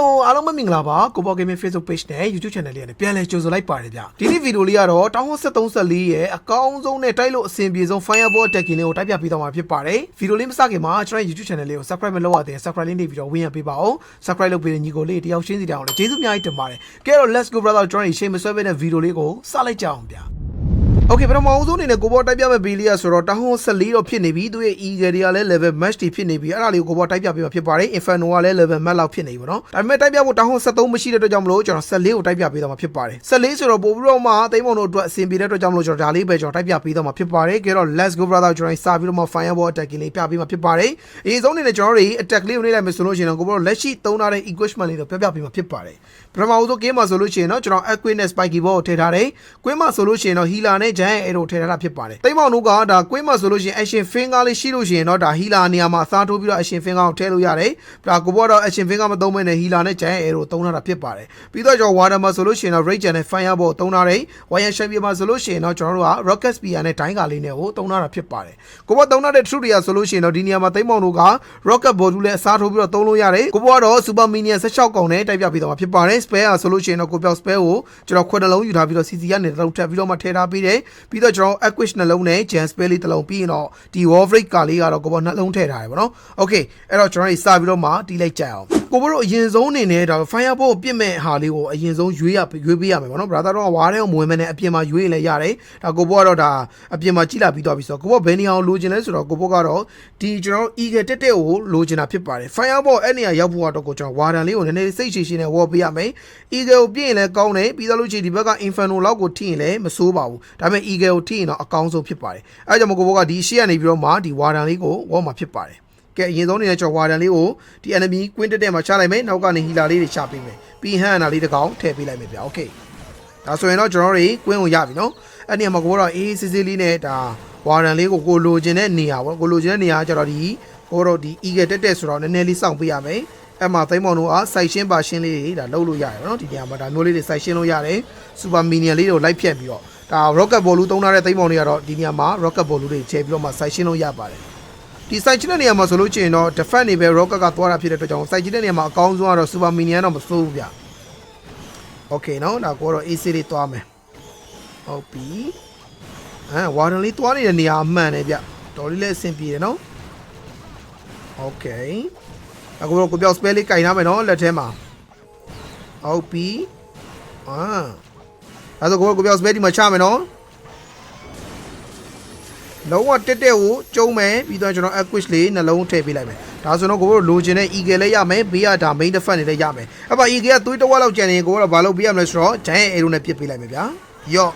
ဆုံးအားလုံးပဲမင်္ဂလာပါကိုဘော gaming facebook page နဲ့ youtube channel လေးနဲ့ပြန်လည်ကြိုဆိုလိုက်ပါတယ်ဗျဒီနေ့ဗီဒီယိုလေးကတော့တောင်း7314ရဲ့အကောင်းဆုံးနဲ့တိုက်လို့အဆင်ပြေဆုံး fireball attacking လေးကိုတိုက်ပြပေးသွားမှာဖြစ်ပါတယ်ဗီဒီယိုလေးမစခင်မှာကျွန်တော် youtube channel လေးကို subscribe မလုပ်ရသေးရင် subscribe လေးနေပြီးတော့ဝင်ရပေးပါအောင် subscribe လုပ်ပေးတဲ့ညီကိုလေးတယောက်ရှင်းစီတောင်းလည်းကျေးဇူးအများကြီးတင်ပါတယ်ကဲတော့ let's go brother ကျွန်တော်ရှေ့မဆွဲပေးတဲ့ဗီဒီယိုလေးကိုစလိုက်ကြအောင်ဗျ โอเคပထမအဆုံးအနေနဲ့ကိုဘောတိုက်ပြမဲ့ဘီလီယာဆိုတော့တဟွန်14တော့ဖြစ်နေပြီသူရဲ့ eagle တွေကလည်း level match တွေဖြစ်နေပြီအဲ့ဒါလေးကိုကိုဘောတိုက်ပြပေးမှာဖြစ်ပါတယ် inferno ကလည်း level match လောက်ဖြစ်နေပြီပေါ့နော်ဒါပေမဲ့တိုက်ပြဖို့တဟွန်73မရှိတဲ့အတွက်ကြောင့်မလို့ကျွန်တော်14ကိုတိုက်ပြပေးတော့မှာဖြစ်ပါတယ်14ဆိုတော့ပို့ပြီးတော့မှသိမ်းမုံတို့အတွက်အဆင်ပြေတဲ့အတွက်ကြောင့်မလို့ကျွန်တော်ဒါလေးပဲကျွန်တော်တိုက်ပြပေးတော့မှာဖြစ်ပါတယ်ကြတော့ let's go brother ကျွန်တော်စပြီးတော့မှ fireball attacking လေးပြပေးမှာဖြစ်ပါတယ်အရင်ဆုံးအနေနဲ့ကျွန်တော်တို့ attack လေးကိုနေလိုက်မယ်ဆိုလို့ရှိရင်တော့ကိုဘောလက်ရှိသုံးထားတဲ့ equipment လေးတော့ပြပြပေးမှာဖြစ်ပါတယ်ပထမဦးဆုံး game မှာဆိုလို့ရှိရင်တော့ကျွန်တော် equip နဲ့ spiky ball ကိုထည့်ထားတယ်။ queen မှာဆိုလို့ရှိရင်တော့ healer နဲ့ giant arrow ထည့်ထားတာဖြစ်ပါတယ်။တိမ်မောင်တို့ကဒါ queen မှာဆိုလို့ရှိရင် action finger လေးရှိလို့ရှိရင်တော့ဒါ healer နေရာမှာအစားထိုးပြီးတော့ action finger ကိုထည့်လို့ရတယ်။ဒါကိုဘောတော့ action finger မသုံးဘဲနဲ့ healer နဲ့ giant arrow သုံးထားတာဖြစ်ပါတယ်။ပြီးတော့ကျွန်တော် water မှာဆိုလို့ရှိရင်တော့ rage နဲ့ fire ball သုံးထားတယ်။ wire champion မှာဆိုလို့ရှိရင်တော့ကျွန်တော်တို့က rocket spear နဲ့ dime ကာလေးနဲ့ကိုသုံးထားတာဖြစ်ပါတယ်။ကိုဘောသုံးထားတဲ့ true တွေကဆိုလို့ရှိရင်တော့ဒီနေရာမှာတိမ်မောင်တို့က rocket ball လည်းအစားထိုးပြီးတော့သုံးလို့ရတယ်။ကိုဘောကတော့ super minion 16កောင်နဲ့တိုက်ပြပြီးတော့မှာဖြစ်ပါတယ်။ spare ဆိုလို့ရှိရင်တော့ကိုပြောက် spare ကိုကျွန်တော်ခွက်နှလုံးယူထားပြီးတော့ CC ကနေတစ်လုံးထပ်ပြီးတော့မှထည့်ထားပြီးတယ်ပြီးတော့ကျွန်တော် equish နှလုံးနဲ့ jam spare လေးတစ်လုံးပြီးရင်တော့ဒီ wall break ကာလေးကတော့ကိုဘောနှလုံးထည့်ထားတယ်ဗောနော် okay အဲ့တော့ကျွန်တော်တို့စပြီးတော့မှတီးလိုက်ကြအောင်ကိုဘောတို့အရင်ဆုံးအနေနဲ့ဒါ fireball ကိုပြစ်မဲ့ဟာလေးကိုအရင်ဆုံးရွေးရရွေးပေးရမယ်ဗောနော် brother တော့ဝါးတဲ့ကိုမဝင်မနဲ့အပြင်မှာရွေးလည်းရတယ်ဒါကိုဘောကတော့ဒါအပြင်မှာကြည့်လာပြီးတော့ပြီဆိုတော့ကိုဘောဘယ်နေအောင်လိုချင်လဲဆိုတော့ကိုဘောကတော့ဒီကျွန်တော် eagle တက်တက်ကိုလိုချင်တာဖြစ်ပါတယ် fireball အဲ့နေရာရောက်ဖို့ကတော့ကိုကျွန်တော်ဝါဒန်လေးကိုနည်းနည်းစိတ်ရှိရှိနဲ့ဝေါ်ပေးရမယ် eagle ကိုပြည့်ရင်လည်းကောင်းတယ်ပြီးသားလို့ရှိရင်ဒီဘက်က inferno လောက်ကိုထိရင်လည်းမဆိုးပါဘူးဒါပေမဲ့ eagle ကိုထိရင်တော့အကောင်းဆုံးဖြစ်ပါတယ်အဲကြောင့်မကိုဘောကဒီရှေ့ကနေပြီးတော့မှဒီဝါဒန်လေးကိုဝေါ်မှာဖြစ်ပါတယ်ကဲအရင်ဆုံးအနေနဲ့ကျွန်တော်ဝါဒန်လေးကိုဒီ enemy queen တက်တက်မှာချလိုက်မယ်နောက်ကနေ healer လေးတွေချပေးမယ်ပြီးဟန်နာလေးတစ်ကောင်ထည့်ပေးလိုက်မယ်ဗျာ okay ဒါဆိုရင်တော့ကျွန်တော်တို့ကွင်းကိုရပြီနော်အဲ့ဒီမှာကိုတော့အေးစစ်စစ်လေးနဲ့ဒါဝါရန်လေးကိုကိုလိုချင်တဲ့နေရာပေါ့ကိုလိုချင်တဲ့နေရာကကျတော့ဒီကိုတော့ဒီ eagle တက်တက်ဆိုတော့နည်းနည်းလေးစောင့်ပေးရမယ်အဲ့မှာသိမ်းမောင်တို့အားစိုက်ရှင်းပါရှင်းလေးတွေဒါလှုပ်လို့ရတယ်နော်ဒီနေရာမှာဒါမျိုးလေးတွေစိုက်ရှင်းလို့ရတယ်စူပါမီနီယံလေးတွေကိုလိုက်ဖြတ်ပြီးတော့ ဒါ rocket ball လူသုံးထားတဲ့သိမ်းမောင်တွေကတော့ဒီနေရာမှာ rocket ball လူတွေချဲပြီးတော့မှစိုက်ရှင်းလို့ရပါတယ်ဒီ site ချင်းတဲ့နေရာမှာဆိုလို့ရှိရင်တော့ defense နေပဲ rocket ကသွားတာဖြစ်တဲ့အတွက်ကြောင့် site ချင်းတဲ့နေရာမှာအကောင်းဆုံးကတော့ super minion တော့မစိုးဘူးဗျ okay နော်ဒါကိုတော့ AC လေးသွားမယ်ဟုတ်ပြီအဲဝါဒန်လေးသွားနေတဲ့နေရာအမှန်တယ်ဗျတော်လေးလည်းအဆင်ပြေတယ်နော် okay အခုတော့ကိုပြောက် spell လေးကင်ထားမယ်နော်လက်ထဲမှာဟုတ်ပြီအာ အဲဒါကိုကိုပြောက် spell ဒီမှာချမယ်နော်လုံးဝတက်တက်ကိုကျုံးမယ်ပြီးတော့ကျွန်တော် equish လေးနှလုံးထည့်ပေးလိုက်မယ်ဒါဆိုတော့ကိုတို့လိုချင်တဲ့ eagle လေးရမယ်ဘေးကဒါ main defense တွေလည်းရမယ်အဲ့ပါ eagle ကသွေးတစ်ဝက်လောက်ကျန်နေကိုတော့ဘာလို့ပေးရမလဲဆိုတော့ giant arrow နဲ့ပစ်ပေးလိုက်မယ်ဗျာယော့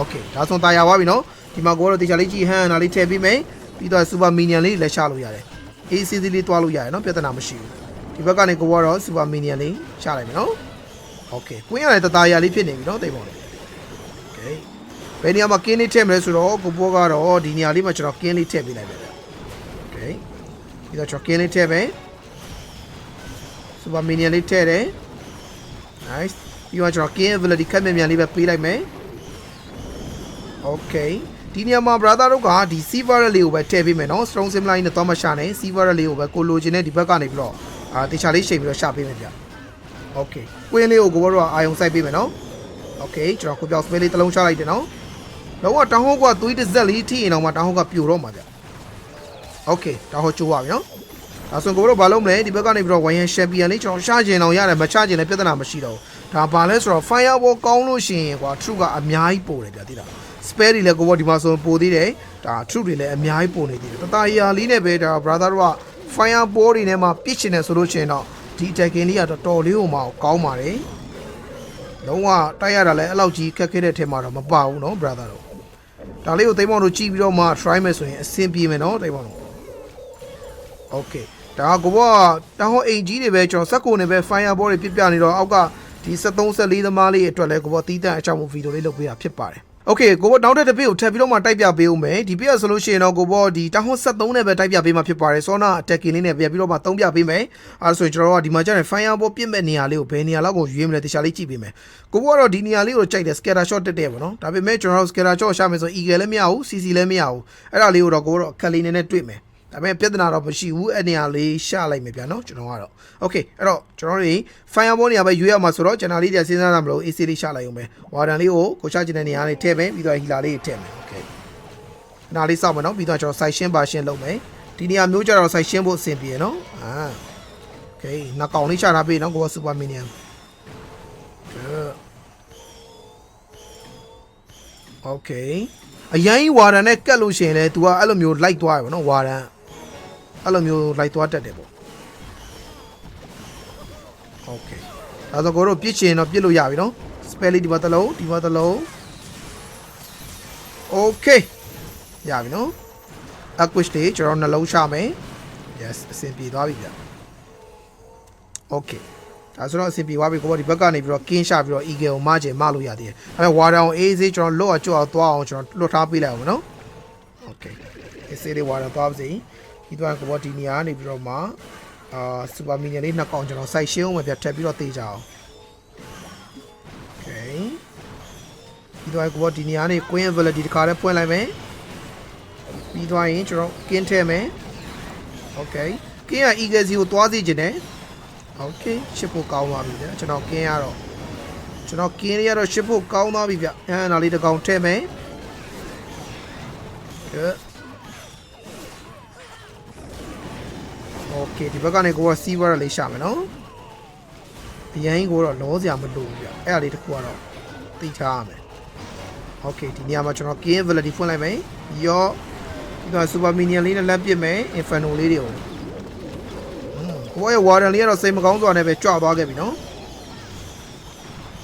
okay ဒါဆိုတာယာသွားပြီနော်ဒီမှာကိုတော့တေချာလေးကြည့်ဟန်နာလေးထည့်ပေးမယ်ပြီးတော့ super minion လေးလည်းချလို့ရတယ် AC လေးတွားလို့ရတယ်နော်ပြဿနာမရှိဘူးဒီဘက်ကနေကိုကတော့ super minion လေးချလိုက်မယ်နော် okay ကွင်းရတယ်တသားရာလေးဖြစ်နေပြီနော်တိတ်ပေါ့လေ okay ဘယ်နေရာမှာကင်းလေးထည့်မလဲဆိုတော့ကိုဘောကတော့ဒီနေရာလေးမှာကျွန်တော်ကင်းလေးထည့်ပေးလိုက်မယ်ဗျ okay ပြီးတော့ကျွန်တော်ကင်းလေးထည့်မယ် super minion လေးထည့်တယ် nice ပြီးတော့ကျွန်တော် king ability ခက်မြန်မြန်လေးပဲပေးလိုက်မယ် okay ဒီနေရာမှာ brother တို့ကဒီ silver လေးကိုပဲထည့်ပေးမယ်နော် strong sim line နဲ့သွားမရှာနဲ့ silver လေးကိုပဲကိုလိုချင်တဲ့ဒီဘက်ကနေပြီးတော့အာတေချာလေးချိန်ပြီးတော့ရှာပေးမယ်ဗျ okay ကွင်းလေးကိုကိုဘောတို့ကအာယုံစိုက်ပေးမယ်နော် okay ကျွန်တော်ကိုပြောက် spell လေးတစ်လုံးချလိုက်တယ်နော်လုံးဝတောင်းဟုတ်ကသွေးတစ်စက်လေးထိရင်တော့မှတောင်းဟုတ်ကပြိုတော့မှာဗျ okay တောင်းဟုတ်ကျိုးပါပြီနော်ဒါဆိုကိုတို့ဘာလုပ်မလဲဒီဘက်ကနေပြီးတော့ဝိုင်းရန်ချန်ပီယံလေးကျွန်တော်ရှာကျင်အောင်ရတယ်မချကျင်လည်းပြဿနာမရှိတော့ဘူးဒါဘာလဲဆိုတော့ fireball ကောင်းလို့ရှိရင်ကွာ true ကအများကြီးပို့တယ်ဗျာသိလား spare တွေလည်းကိုဘောဒီမှာဆိုပို့သေးတယ်ဒါ true တွေလည်းအများကြီးပို့နေသေးတယ်တတရာလေးနဲ့ပဲဒါ brother တို့က fireball တွေနဲ့မှပစ်ချင်တယ်ဆိုလို့ရှိရင်တော့ဒီ attacking လေးကတော်တော်လေးဟိုမှာကောင်းပါတယ် လုံးဝတိုက်ရတာလည်းအဲ့လောက်ကြီးခက်ခဲတဲ့ထဲမှာတော့မပါဘူးเนาะ brother တို့ဒါလေးကိုသိမ်းမောင်တို့ကြည့်ပြီးတော့မှ try မယ်ဆိုရင်အဆင်ပြေမယ်เนาะသိမ်းမောင်တို့ okay ဒါကဘောကတောင်းဟိုအိမ်ကြီးတွေပဲကျွန်တော်စက်ကိုနေပဲ fireball တွေပြပြနေတော့အောက်ကဒီ73 74သမားလေးအတွက်လည်းကိုဘောတီးတန့်အကြောင်းဗီဒီယိုလေးလုပ်ပေးတာဖြစ်ပါတယ် โอเคကိုဘောနောက်တဲ့တစ်ပိတ်ကိုထပ်ပြီးတော့မှတိုက်ပြပေးဦးမယ်ဒီပိတ်ဆိုလို့ရှိရင်တော့ကိုဘောဒီတောင်းဟို73နဲ့ပဲတိုက်ပြပေးမှာဖြစ်ပါတယ်ဆောနာ attacking လေးနဲ့ပြန်ပြီးတော့မှသုံးပြပေးမယ်အဲဒါဆိုရင်ကျွန်တော်တို့ကဒီမှာကျရင် fireball ပြစ်မဲ့နေရာလေးကိုဘယ်နေရာလောက်ကိုရွေးမလဲတခြားလေးကြည့်ပေးမယ်ကိုဘောကတော့ဒီနေရာလေးကိုကြိုက်တယ် scatter shot တက်တယ်ပေါ့နော်ဒါပေမဲ့ကျွန်တော်တို့ scatter shot ရှာမယ်ဆို eagle လည်းမရဘူး cc လည်းမရဘူးအဲ့ဒါလေးကိုတော့ကိုဘောတော့အခက်လေးနည်းနည်းတွေ့မယ် ဒါပေမဲ့ပြဿနာတော့မရှိဘူးအဲ့နေရာလေးရှာလိုက်မယ်ဗျာနော်ကျွန်တော်ကတော့ okay အဲ့တော့ကျွန်တော်တို့ fireball နေရာပဲရွေးရမှာဆိုတော့ကျွန်တော်လေးတည်းစဉ်းစားရမလို့ AC လေးရှာလိုက်အောင်ပဲ warden လေးကိုကိုချချင်တဲ့နေရာလေးထည့်မယ်ပြီးတော့ healer လေးထည့်မယ် okay နားလေးစောက်မယ်နော်ပြီးတော့ကျွန်တော် site ရှင်းပါရှင်းလုပ်မယ်ဒီနေရာမျိုးကြတော့ site ရှင်းဖို့အဆင်ပြေနော်အာ okay နောက်ကောင်လေးရှာထားပြီနော်ကိုက super minion good okay အရင်ဝါဒန်နဲ့ကတ်လို့ရှိရင်လဲ तू ကအဲ့လိုမျိုးလိုက်သွားရပါတော့ဝါဒန် အဲ့လိုမျိုးလိုက်သွားတတ်တယ်ပေါ့ okay ဒါဆိုကိုတို့ပြစ်ချင်တော့ပြစ်လို့ရပြီနော် spell လေးဒီမှာတစ်လုံးဒီမှာတစ်လုံး okay ရပြီနော် acquish တွေကျွန်တော်နှလုံးရှာမယ် yes အဆင်ပြေသွားပြီဗျ okay ဒါဆိုတော့အဆင်ပြေသွားပြီကိုဘောဒီဘက်ကနေပြီးတော့ကင်းရှာပြီးတော့ eagle ကိုမချင်မလို့ရသေးတယ်။အဲဝါဒေါင်အေးစေးကျွန်တော်လွတ်အောင်ကြွအောင်သွားအောင်ကျွန်တော်လွတ်ထားပေးလိုက်အောင်နော်။ okay အေးစေးလေးဝါဒေါင်သွားပါစေ။ ဒီတော့ကိုဘောဒီနေရာကနေပြီးတော့မှအာစူပါမီနီလေးနှစ်ကောင်ကျွန်တော်စိုက်ရှင်းအောင်ပဲပြထပ်ပြီးတော့တေးကြအောင်။ okay ဒီတော့ကိုဘောဒီနေရာနေ queen ability တခါတည်းဖွင့်လိုက်မယ်။ပြီးသွားရင်ကျွန်တော်ကင်းထဲမယ်။ okay ကင်းက eagle စီကိုသွားစေခြင်းနဲ့ โอเคရှစ်ဖို့ကောင်းသွားပြီဗျာကျွန်တော်ကင်းရတော့ကျွန်တော်ကင်းရတော့ရှစ်ဖို့ကောင်းသွားပြီဗျအဲနာလေးတစ်ကောင်ထည့်မယ်ကဲ โอเคဒီဘက်ကနေကိုကစီးဝါရလေးရှာမယ်နော်အရင်ကိုတော့လောစရာမလိုဘူးဗျအဲ့ဒါလေးတစ်ခုကတော့သိချရမယ်โอเคဒီနေရာမှာကျွန်တော်ကင်း ability ဖွင့်လိုက်မယ်ရောဒီက super minion လေးနဲ့လက်ပစ်မယ် inferno လေးတွေကို ကိုယ့်ရဲ့ warden လေးကတော့စိတ်မကောင်းစွာနဲ့ပဲကြွသွားခဲ့ပြီနော်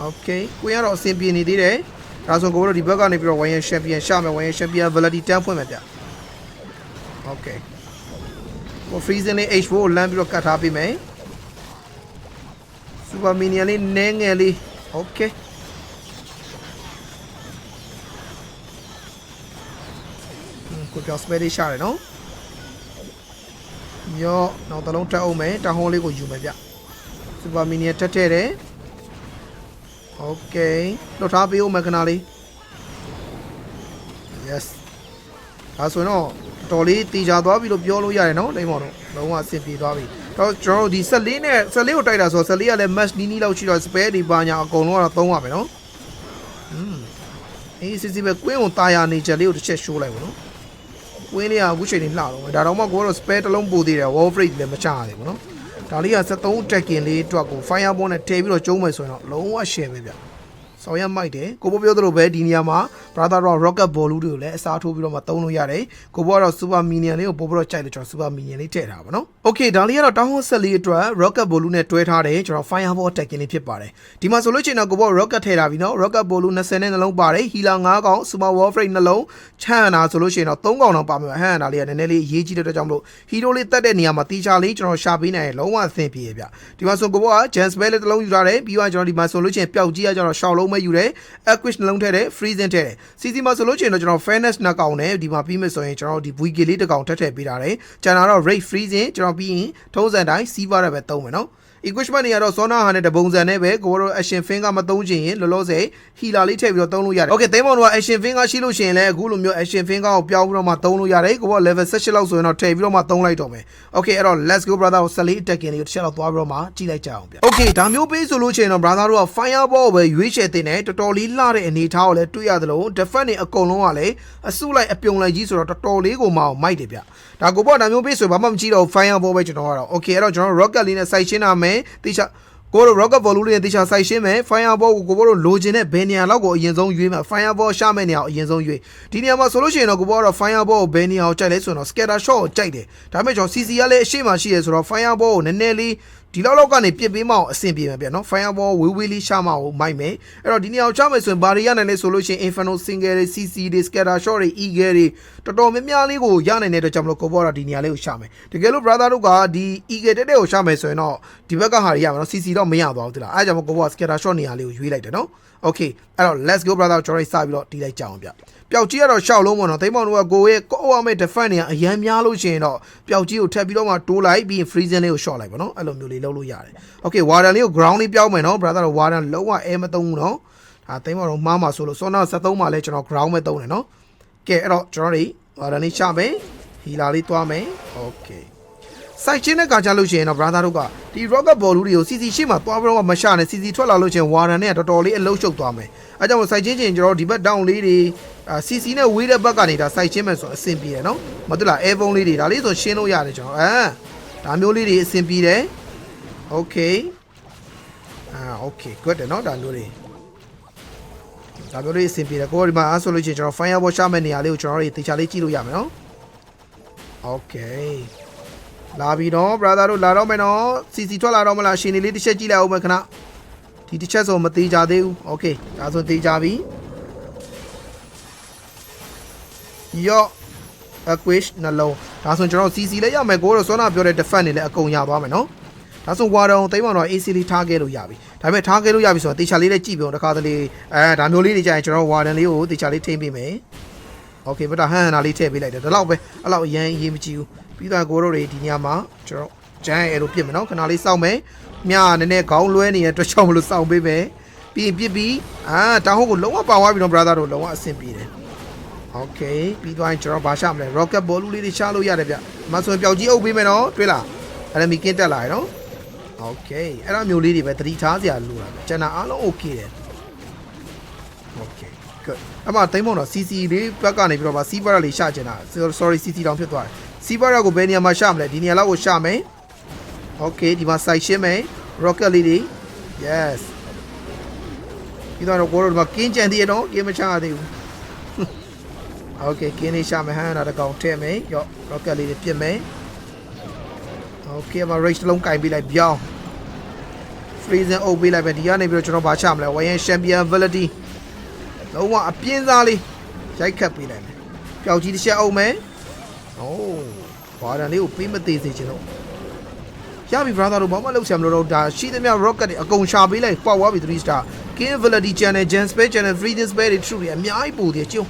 Okay ကိုရတော့အဆင်ပြေနေသေးတယ်ဒါဆိုကိုတို့ဒီဘက်ကနေပြီးတော့ Warrior Champion ရှာမယ် Warrior Champion Validity 10ဖွင့်မယ်ဗျ Okay ကို Freezing လေး H4 ကိုလမ်းပြီးတော့ကတ်ထားပေးမယ် Super Minion လေးနည်းငယ်လေး Okay ကိုပြော spell လေးရှာတယ်နော် ရောနောက်တစ်လုံးတက်အောင်မယ်တဟောင်းလေးကိုယူမယ်ဗျစူပါမီနီယာတက်တဲ့တယ်โอเคလွတ်ထားပေးအောင်မခဏလေး yes ဒါဆိုရင်တော့ တော်လေးတီချာသွားပြီလို့ပြောလို့ရတယ်နော်လိမ့်မော်တော့လုံးဝအဆင်ပြေသွားပြီတော့ကျွန်တော်တို့ဒီဆက်လေးနဲ့ဆက်လေးကိုတိုက်တာဆိုတော့ဆက်လေးကလည်း match နီးနီးလောက်ရှိတော့ spare ဒီပါညာအကုန်လုံးကတော့သုံးရမယ်နော်อืมအေးစစ်စစ်ပဲကွင်းကိုတာယာနေချက်လေးကိုတစ်ချက်ရှိုးလိုက်ပါနော်ဝင်းလေးကအခုချိန်နေလှတော့မယ်ဒါတော့မှကိုကတော့ spare တစ်လုံးပို့သေးတယ် wall freight လည်းမချရတယ်ပေါ့နော်ဒါလေးက73 tacking လေးအတွက်ကို fireball နဲ့ထည့်ပြီးတော့ကျုံးမယ်ဆိုရင်တော့လုံးဝ share ပဲဗျ ဆောင်ရမိုက်တယ်ကိုဘောပြောသလိုပဲဒီနေရာမှာ brother rock rocket ball လူတွေကိုလည်းအစားထိုးပြီးတော့မှသုံးလို့ရတယ်ကိုဘောကတော့ super minion လေးကိုပို့ပြီးတော့ကြိုက်လို့ကျွန်တော် super minion လေးထည့်ထားပါနော် okay ဒါလေးကတော့တောင်းဟောဆက်လေးအတွက် rocket ball လူနဲ့တွဲထားတယ်ကျွန်တော် fireball tacking လေးဖြစ်ပါတယ်ဒီမှာဆိုလို့ရှိရင်တော့ကိုဘော rocket ထည့်ထားပြီနော် rocket ball လူ20နဲ့နှလုံးပါတယ် healer 9កောင် super wall freight နှလုံးချမ်းနာဆိုလို့ရှိရင်တော့3កောင်တော့ပါမယ်ဟန်နာလေးကနည်းနည်းလေးအရေးကြီးတဲ့အတွက်ကြောင့်မလို့ hero လေးတက်တဲ့နေရာမှာတီချာလေးကျွန်တော်ရှာပေးနိုင်ရင်လုံးဝအဆင်ပြေပြဒီမှာဆိုကိုဘောက jam spell လေးတစ်လုံးယူထားတယ်ပြီးတော့ကျွန်တော်ဒီမှာဆိုလို့ရှိရင်ပျောက်ကြီးကကျွန်တော်ရှောက်လုံးပဲယူတယ် Aquish နှလုံးထည့်တယ် freezing ထည့်တယ် CC မှာဆိုလို့ရှိရင်တော့ကျွန်တော် fairness နှစ်ကောင်နဲ့ဒီမှာပြီးမယ်ဆိုရင်ကျွန်တော်ဒီ wiki လေးတစ်ကောင်ထည့်ထည့်ပေးထားတယ်ကျန်တာတော့ rate freezing ကျွန်တော်ပြီးရင်ထုံးစံတိုင်း silver ရပဲသုံးမယ်နော် equipment တွေကတော့ Sona ဟာနဲ့တပုံစံနဲ့ပဲကိုတို့ action fin ကမသုံးချင်ရင်လောလောဆယ် healer လေးထည့်ပြီးတော့သုံးလို့ရတယ်။ Okay သိမ်းမောင်တို့က action fin ကရှိလို့ရှိရင်လည်းအခုလိုမျိုး action fin ကိုပြောင်းပြီးတော့မှသုံးလို့ရတယ်။ကိုက level 16လောက်ဆိုရင်တော့ထည့်ပြီးတော့မှသုံးလိုက်တော့မယ်။ Okay အဲ့တော့ let's go brother ကို14 attacking လေးကိုတစ်ချက်တော့သွားပြီးတော့မှကြည့်လိုက်ကြအောင်ဗျ။ Okay ဒါမျိုးပေးဆိုလို့ရှိရင်တော့ brother တို့က fireball ကိုပဲရွေးချယ်တင်တယ်တော်တော်လေးလှတဲ့အနေထားကိုလည်းတွေ့ရတယ်လို့ defense တွေအကုန်လုံးကလည်းအစုလိုက်အပြုံလိုက်ကြီးဆိုတော့တော်တော်လေးကိုမအောင်မိုက်တယ်ဗျ။ဒါကိုပေါ့ဒါမျိုးပေးဆိုဘာမှမကြည့်တော့ fireball ပဲကျွန်တော်ကတော့ Okay အဲ့တော့ကျွန်တော် rocket လေးနဲ့ site ရှင်းတာမယ်တိကျကိုတို့ rocket volume လေးတေချာစိုက်ရှင်းမယ် fireball ကိုကိုတို့လိုချင်တဲ့ဘယ်နေရာလောက်ကိုအရင်ဆုံးရွေးမှာ fireball ရှာမဲ့နေရာကိုအရင်ဆုံးရွေးဒီနေရာမှာဆိုလို့ရှိရင်တော့ကိုဘောကတော့ fireball ကိုဘယ်နေရာကိုကြိုက်လဲဆိုတော့ scatter shot ကိုကြိုက်တယ်ဒါပေမဲ့ကျွန်တော် CC ကလည်းအရှိမှရှိရဲဆိုတော့ fireball ကိုနည်းနည်းလေး ဒီလောက်လောက်ကနေပြစ်ပေးမအောင်အဆင်ပြေမှာဗျနော် fireball ဝေးဝေးလေးရှာမအောင်မိုက်မယ်အဲ့တော့ဒီနေရာကိုချမယ်ဆိုရင်ဘာတွေရနိုင်လဲဆိုလို့ရှိရင် inferno single တွေ CC တွေ scatter shot တွေ eagle တွေတော်တော်များများလေးကိုရနိုင်တဲ့အတွက်ကြောင့်မလို့ကိုဘောကဒီနေရာလေးကိုရှာမယ်တကယ်လို့ brother တို့ကဒီ eagle တက်တဲ့ကိုရှာမယ်ဆိုရင်တော့ဒီဘက်ကဟာတွေရမယ်နော် CC တော့မရသွားဘူးတိလားအဲ့ဒါကြောင့်မို့ကိုဘောက scatter shot နေရာလေးကိုရွေးလိုက်တယ်နော် okay အဲ့တော့ let's go brother ကျွန်တော်စပြီးတော့တီးလိုက်ကြအောင်ဗျ ပျောက်ကြီးကတော့ရှောက်လုံးပေါ့နော်သိမောင်တို့ကကိုရဲ့ကိုအောင်မဲ့ defend နေရအရန်များလို့ရှိရင်တော့ပျောက်ကြီးကိုထပ်ပြီးတော့မှတိုးလိုက်ပြီးရင် freezing လေးကို short လိုက်ပေါ့နော်အဲ့လိုမျိုးလေးလုပ်လို့ရတယ် okay warden လေးကို ground လေးပြောင်းမယ်နော် brother တို့ warden လုံးဝ air မသုံးဘူးနော်ဒါသိမောင်တို့မှားမှာဆိုလို့စောနာ73မှာလဲကျွန်တော် ground ပဲသုံးတယ်နော်ကဲအဲ့တော့ကျွန်တော်တို့ warden လေးချမယ် healer လေးတွားမယ် okay စိုက်ချင်းတဲ့ကကြလို့ရှိရင်တော့ brother တို့ကဒီ rocket ball လူတွေကို CC ရှေ့မှာသွားပြီးတော့မရှာနဲ့ CC ထွက်လာလို့ရှိရင် warden နဲ့တော်တော်လေးအလုံးရှုပ်သွားမယ်အဲကြောင့်မို့စိုက်ချင်းချင်းကျွန်တော်တို့ဒီဘက် down လေးတွေအာ CC နဲ့ဝေးတဲ့ဘက်ကနေဒါစိုက်ချင်းမဲ့ဆိုအဆင်ပြေတယ်နော်မဟုတ်လား air phone လေးတွေဒါလေးဆိုရှင်းလို့ရတယ်ကျွန်တော်အဲဒါမျိုးလေးတွေအဆင်ပြေတယ် okay အာ okay good တယ်နော်ဒါမျိုးတွေဒါမျိုးလေးအဆင်ပြေတယ်ကိုယ်ကဒီမှာအားဆိုလို့ရှိရင်ကျွန်တော် firewall ရှာမဲ့နေရာလေးကိုကျွန်တော်တို့တေချာလေးကြည့်လို့ရမယ်နော် okay လာပြီနော် brother တို့လာတော့မယ်နော် CC ထွက်လာတော့မလားရှင်နေလေးတစ်ချက်ကြည့်လိုက်အောင်မယ်ခဏဒီတစ်ချက်ဆိုမသေးကြသေးဘူး okay ဒါဆိုသေးကြပြီယော့ acquish နှလုံးဒါဆိုကျွန်တော် CC လည်းရမယ်ကိုတော့စောနာပြောတဲ့ defense တွေလည်းအကုန်ရသွားမယ်နော်ဒါဆိုဝါတော်သိမ်းမောင်တော့ AC လေးထားခဲ့လို့ရပြီဒါပေမဲ့ထားခဲ့လို့ရပြီဆိုတော့တေချာလေးလည်းကြည့်ပြအောင်တခါတလေအဲဒါမျိုးလေးတွေကြာရင်ကျွန်တော်ဝါဒန်လေးကိုတေချာလေးထိမ့်ပေးမယ်โอเคဘတ်တာဟန်ဟန်နာလေးထည့်ပေးလိုက်တယ်ဒါတော့ပဲအဲ့လောက်အရင်အရေးမကြည့်ဘူး ပြီးတော့ကိုတို့တွေဒီညမှာကျွန်တော်ဂျန်အဲလိုပြစ်မယ်နော်ခဏလေးစောင့်မယ်မြားနည်းနည်းခေါင်းလွဲနေတဲ့အတွက်ကြောင့်မလို့စောင့်ပေးမယ်ပြီးရင်ပြစ်ပြီးအာတောင်ဟုတ်ကိုလုံးဝပါသွားပြီနော် brother တို့လုံးဝအဆင်ပြေတယ် โอเคပြီးသွားရင်ကျွန်တော်ဘာရှာမလဲ rocket ball လေးတွေရှာလို့ရတယ်ဗျမဆိုရင်ပျောက်ကြီးအုပ်ပေးမယ်နော်တွေ့လားအဲ့ဒါမီကင်းတက်လာရနော်โอเคအဲ့ဒါမျိုးလေးတွေပဲသတိထားစရာလိုတာပဲကျန်တာအားလုံး okay တယ်โอเค good အမတိမ်မုံတော့ CC လေးဘက်ကနေပြီးတော့ဗာ C bar လေးရှာချင်တာ sorry CC တောင်ဖြစ်သွားတယ် C bar ကိုဘယ်နေရာမှာရှာမလဲဒီနေရာလောက်ကိုရှာမယ်โอเคဒီမှာ site ရှင်းမယ် rocket လေးတွေ yes ပြီးတော့ကိုတို့ဒီမှာကင်းကြံသေးရတော့ကင်းမချရသေးဘူး โอเคကင်းလေးရှာမယ်ဟမ်နောက်တစ်ကောင်ထည့်မယ်ရော့ rocket လေးတွေပြစ်မယ်โอเคမှာ race တစ်လုံးကင်ပေးလိုက်ပြောင်း freezing အုပ်ပေးလိုက်ပဲဒီကနေပြီးတော့ကျွန်တော်ဘာချမလဲ Wayan champion ability လုံးဝအပြင်းစားလေးရိုက်ခတ်ပေးလိုက်မယ်ပျောက်ကြီးတစ်ချက်အုပ်မယ် โอ้ဘာဒန်လေးကိုပေးမသေးစေချင်တော့ရပြီ brother တို့ဘာမှလုပ်ဆရာမလို့တော့ဒါရှိသမျှ rocket တွေအကုန်ရှာပေးလိုက်ပေါက်သွားပြီ3 star king ability channel gen space channel freezing space တွေ true တွေအများကြီးပို့တယ်ကျုံ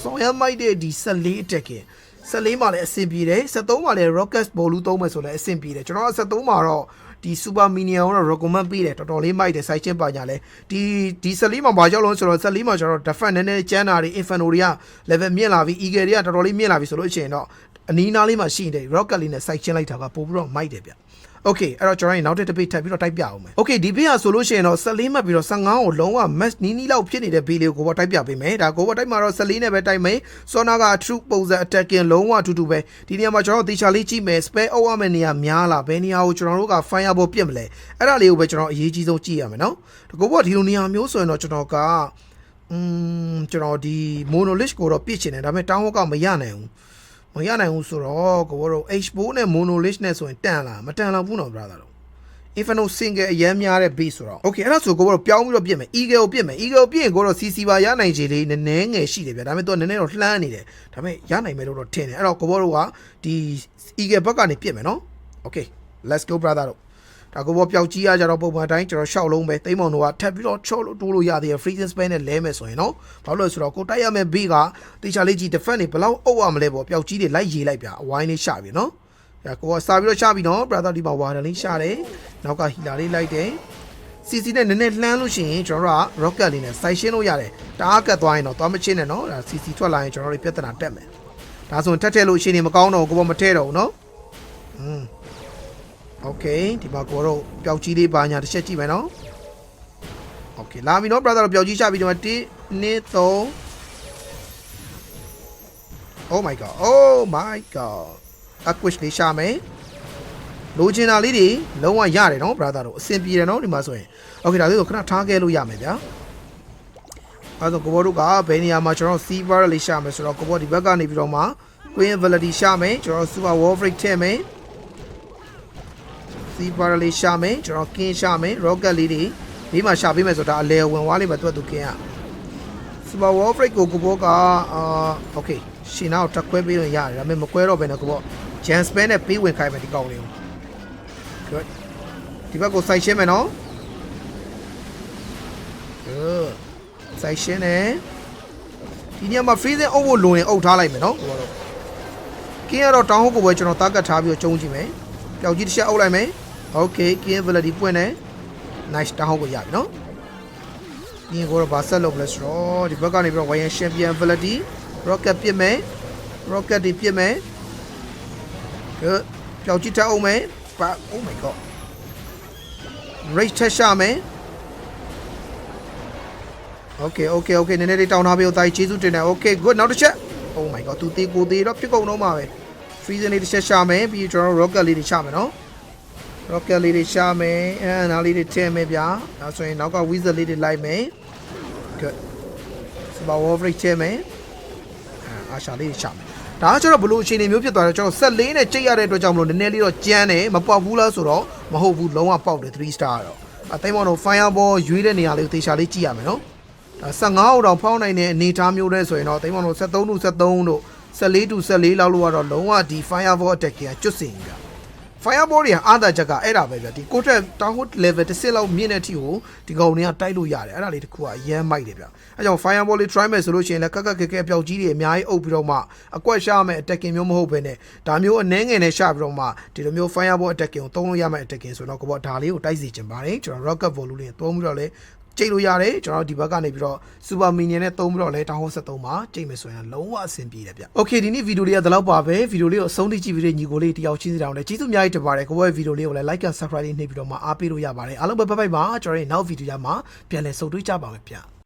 ဆောင်းရမိုက်တဲ့ဒီ14အတက်ကင်14မှာလည်းအဆင်ပြေတယ်73မှာလည်း rocket ball လူသုံးမယ်ဆိုလည်းအဆင်ပြေတယ်ကျွန်တော်က73မှာတော့ ဒီ super minion ကိုတော့ recommend ပေးတယ်တော်တော်လေးမိုက်တယ် site ချင်းပါညာလဲဒီဒီ14မှာဘာကြောက်လို့ဆိုတော့14မှာကျွန်တော် defense နည်းနည်းကျန်းတာတွေ inferno တွေက level မြင့်လာပြီ eagle တွေကတော်တော်လေးမြင့်လာပြီဆိုလို့ရှိရင်တော့အနီးနားလေးမှာရှိနေတဲ့ rocket လေးနဲ့ site ချင်းလိုက်တာကပို့ပြီးတော့မိုက်တယ်ဗျ โอเคအဲ့တော့ကျွန်တော်ရင်နောက်တစ်တပိတ်ထပ်ပြီးတော့တိုက်ပြအောင်မယ်โอเคဒီဘေးကဆိုလို့ရှိရင်တော့14မှတ်ပြီးတော့15ကိုလုံးဝ match နီးနီးလောက်ဖြစ်နေတဲ့ဘေးလေးကိုကိုဘောတိုက်ပြပေးမယ်ဒါကိုဘောတိုက်မှာတော့14နဲ့ပဲတိုက်မယ်စောနာက true ပုံစံ attacking လုံးဝအတူတူပဲဒီနေရာမှာကျွန်တော်တေချာလေးကြည့်မယ် spare အောက်ရမယ့်နေရာများလားဘယ်နေရာကိုကျွန်တော်တို့က fireball ပြစ်မလဲအဲ့ဒါလေးကိုပဲကျွန်တော်အရေးကြီးဆုံးကြည့်ရမယ်နော်တကိုဘောဒီလိုနေရာမျိုးဆိုရင်တော့ကျွန်တော်ကอืมကျွန်တော်ဒီ monolith ကိုတော့ပြစ်ချင်တယ်ဒါပေမဲ့ town hawk ကမရနိုင်ဘူး မရနိုင်ဘူးဆိုတော့ကိုဘောတို့ H4 နဲ့ monolith နဲ့ဆိုရင်တန်လားမတန်လောက်ဘူးနော် brother တို့ Inferno single အရင်များတဲ့ base ဆိုတော့ Okay အဲ့ဒါဆိုကိုကတော့ပြောင်းပြီးတော့ပြစ်မယ် Eagle ကိုပြစ်မယ် Eagle ကိုပြစ်ရင်ကိုတော့ CC ပါရနိုင်ခြေလေးနည်းနည်းငယ်ရှိတယ်ဗျာဒါပေမဲ့သူကနည်းနည်းတော့လှမ်းနေတယ်ဒါပေမဲ့ရနိုင်မယ်လို့တော့ထင်တယ်အဲ့တော့ကိုဘောတို့ကဒီ Eagle ဘက်ကနေပြစ်မယ်နော် Okay let's go brother တို့ ဒါကိုဘောပျောက်ကြီးရကြတော့ပုံမှန်အတိုင်းကျွန်တော်ရှောက်လုံးပဲတိမ့်မောင်တို့ကထပ်ပြီးတော့ချော့လို့တိုးလို့ရသေးတယ် freezing spell နဲ့လဲမယ်ဆိုရင်နော်ဘာလို့လဲဆိုတော့ကိုတိုက်ရမယ် B ကတေချာလေးကြီး defense တွေဘယ်လောက်အုပ်ရမလဲပေါ့ပျောက်ကြီးတွေလိုက်ရေးလိုက်ဗျာအဝိုင်းလေးရှာပြီနော်ဒါကိုကစာပြီးတော့ရှာပြီနော် brother ဒီမှာဝါဒလေးရှာတယ်နောက်ကဟီလာလေးလိုက်တယ် CC နဲ့နည်းနည်းလှမ်းလို့ရှိရင်ကျွန်တော်တို့က rocket လေးနဲ့စိုက်ရှင်းလို့ရတယ်တအားကတ်သွားရင်တော့သွားမချင်းနဲ့နော်ဒါ CC ထွက်လာရင်ကျွန်တော်တို့ပြဿနာတက်မယ်ဒါဆိုရင်တက်တက်လို့ရှိရင်မကောင်းတော့ဘူးကိုဘောမထဲတော့ဘူးနော်อืม โอเคဒီမှာကိုတော့ပျောက်ကြီးလေးပါညာတစ်ချက်ကြည့်မယ်နော်โอเคလာပြီနော် brother တို့ပျောက်ကြီးချပြီဒီမှာ1 2 3 Oh my god Oh my god acquish လေးရှာမယ်လိုချင်တာလေးတွေလုံးဝရတယ်နော် brother တို့အဆင်ပြေတယ်နော်ဒီမှာဆိုရင် Okay ဒါလေးကိုခဏထားခဲ့လို့ရမယ်ဗျာအဲဆိုကိုဘောတို့ကဘယ်နေရာမှာကျွန်တော် silver လေးရှာမယ်ဆိုတော့ကိုဘောဒီဘက်ကနေပြီးတော့မှ queen validity ရှာမယ်ကျွန်တော် super war break ထည့်မယ် စီပါရလေးရှာမယ်ကျွန်တော်ကင်းရှာမယ် rocket လေးတွေဒီမှာရှာပေးမယ်ဆိုတာအလဲဝင်သွားလိမ့်မယ်သူကသူကင်းอ่ะ super wall break ကိုကိုဘောကအာโอเคရှင်နောက်တက်ခွဲပေးလို့ရတယ်ဒါပေမဲ့မခွဲတော့ဘဲနဲ့ကိုဘော jam spell နဲ့ပေးဝင်ခိုင်းမယ်ဒီကောင်လေးကို good ဒီဘက်ကိုစိုက်ရှင်းမယ်နော် good စိုက်ရှင်းတယ်ဒီညမှာ freezing အုပ်ဖို့လိုရင်အုပ်ထားလိုက်မယ်နော်ကိုဘောတော့ကင်းရတော့တောင်းဟုတ်ကိုပဲကျွန်တော်တားကတ်ထားပြီးတော့ကျုံးကြည့်မယ် ပျောက်ကြီးတစ်ချက်အုပ်လိုက်မယ် โอเค king ability ပွင့်တယ် nice တောင်းဟုတ်ကိုရပြီနော်ဒီကိုတော့ဗာဆက်လုပ်လဲဆိုတော့ဒီဘက်ကနေပြီးတော့ Wayan champion ability rocket ပြစ်မယ် rocket တွေပြစ်မယ် good ပျောက်ကြီးတက်အောင်မယ်ပါ oh my god rate ထက်ရှာမယ် okay okay okay နည်းနည်းလေးတောင်းထားပေးဦးတာကြီးကျေးဇူးတင်တယ် okay good နောက်တစ်ချက် oh my god သူသေးကိုသေးတော့ပြစ်ကုန်တော့မှာပဲ freezer လေးတစ်ချက်ရှာမယ်ပြီးကျွန်တော်တို့ rocket လေးတွေရှာမယ်နော် rocket လေးတွေရှာမယ်အဲနားလေးတွေထည့်မယ်ဗျာဒါဆိုရင်နောက်က wizard လေးတွေလိုက်မယ် good super wolverine ထည့်မယ်အဲအာရှာလေးတွေရှာမယ်ဒါကကျတော့ဘလို့အခြေအနေမျိုးဖြစ်သွားတယ်ကျွန်တော်ဆက်လေးနဲ့ကြိတ်ရတဲ့အတွက်ကြောင့်မလို့နည်းနည်းလေးတော့ကြမ်းတယ်မပေါက်ဘူးလားဆိုတော့မဟုတ်ဘူးလုံးဝပေါက်တယ်3 star တော့အသိမ်းမောင်တို့ fireball ရွေးတဲ့နေရာလေးကိုသေချာလေးကြည့်ရမယ်နော်ဒါ15အောက်တောင်ဖောင်းနိုင်တဲ့အနေအထားမျိုးလဲဆိုရင်တော့သိမ်းမောင်တို့73တို့73တို့14တို့14လောက်လို့ကတော့လုံးဝဒီ fireball attack ကကျွတ်စင်ကြ fireball တွေကအာသာချက်ကအဲ့ဒါပဲဗျဒီကိုတက် download level တစ်စစ်လောက်မြင့်တဲ့အထိကိုဒီကောင်တွေကတိုက်လို့ရတယ်အဲ့ဒါလေးတခုကအရမ်းမိုက်တယ်ဗျအဲကြောင့် fireball လေး try မယ်ဆိုလို့ရှိရင်လည်းကက်ကက်ကက်ကက်ပျောက်ကြီးတွေအများကြီးအုပ်ပြီးတော့မှအကွက်ရှာမယ် attacking မျိုးမဟုတ်ဘဲနဲ့ဒါမျိုးအနှဲငယ်နဲ့ရှာပြီးတော့မှဒီလိုမျိုး fireball attacking ကိုသုံးလို့ရမယ် attacking ဆိုတော့ကိုပေါ့ဒါလေးကိုတိုက်စီချင်ပါတယ်ကျွန်တော် rocket volume လေးသုံးပြီးတော့လေ ကြိတ်လို့ရတယ်ကျွန်တော်ဒီဘက်ကနေပြီးတော့ super minion နဲ့သုံးပြီးတော့လဲတောင်းဟော73မှာကြိတ်မယ်ဆိုရင်လုံးဝအဆင်ပြေတယ်ဗျ။ Okay ဒီနေ့ဗီဒီယိုလေးကဒီလောက်ပါပဲဗီဒီယိုလေးကိုအဆုံးထိကြည့်ပြီးတဲ့ညီကိုလေးတယောက်ချင်းစီတောင်းလဲကျေးဇူးအများကြီးတင်ပါတယ်ကိုယ့်ရဲ့ဗီဒီယိုလေးကိုလည်း like and subscribe လေးနှိပ်ပြီးတော့မှအားပေးလို့ရပါတယ်အားလုံးပဲဘိုင်ဘိုင်ပါကျွန်တော်ရဲ့နောက်ဗီဒီယိုမှာပြန်လည်ဆုံတွေ့ကြပါမယ်ဗျ။